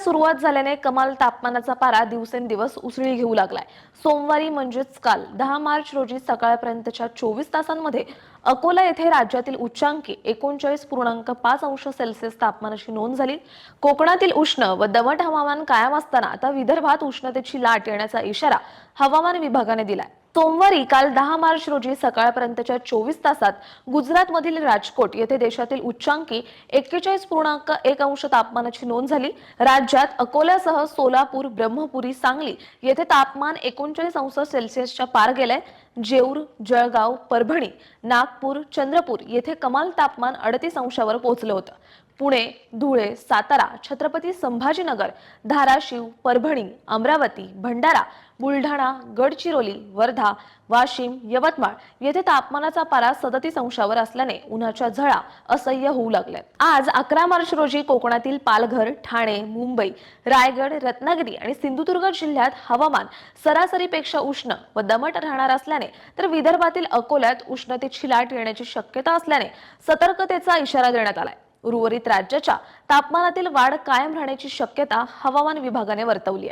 सुरुवात झाल्याने कमाल तापमानाचा पारा दिवसेंदिवस उसळी घेऊ लागलाय. सोमवारी म्हणजेच काल दहा मार्च रोजी सकाळपर्यंतच्या चोवीस तासांमध्ये अकोला येथे राज्यातील उच्चांकी एकोणचाळीस पूर्णांक पाच अंश सेल्सिअस तापमानाची नोंद झाली. कोकणातील उष्ण व दमट हवामान कायम असताना आता विदर्भात उष्णतेची लाट येण्याचा इशारा हवामान विभागाने दिलाय. सोमवारी काल दहा मार्च रोजी सकाळपर्यंतच्या चोवीस तासात गुजरातमधील राजकोट येथे देशातील उच्चांकी एक्केचाळीस पूर्णांक एक अंश तापमानाची नोंद झाली. राज्यात अकोल्यासह सोलापूर ब्रह्मपुरी सांगली येथे तापमान एकोणचाळीस अंश सेल्सिअसच्या पार गेलंय. जेऊर जळगाव परभणी नागपूर चंद्रपूर येथे कमाल तापमान अडतीस अंशावर पोहोचलं होतं. पुणे धुळे सातारा छत्रपती संभाजीनगर धाराशिव परभणी अमरावती भंडारा बुलढाणा गडचिरोली वर्धा वाशिम यवतमाळ येथे तापमानाचा पारा सदतीस अंशावर असल्याने उन्हाच्या झळा असह्य होऊ लागल्यात आज अकरा मार्च रोजी कोकणातील पालघर ठाणे मुंबई रायगड रत्नागिरी आणि सिंधुदुर्ग जिल्ह्यात हवामान सरासरीपेक्षा उष्ण व दमट राहणार असल्याने तर विदर्भातील अकोल्यात उष्णतेची लाट येण्याची शक्यता असल्याने सतर्कतेचा इशारा देण्यात आलाय. उर्वरित राज्याच्या तापमानातील वाढ कायम राहण्याची शक्यता हवामान विभागाने वर्तवली आहे.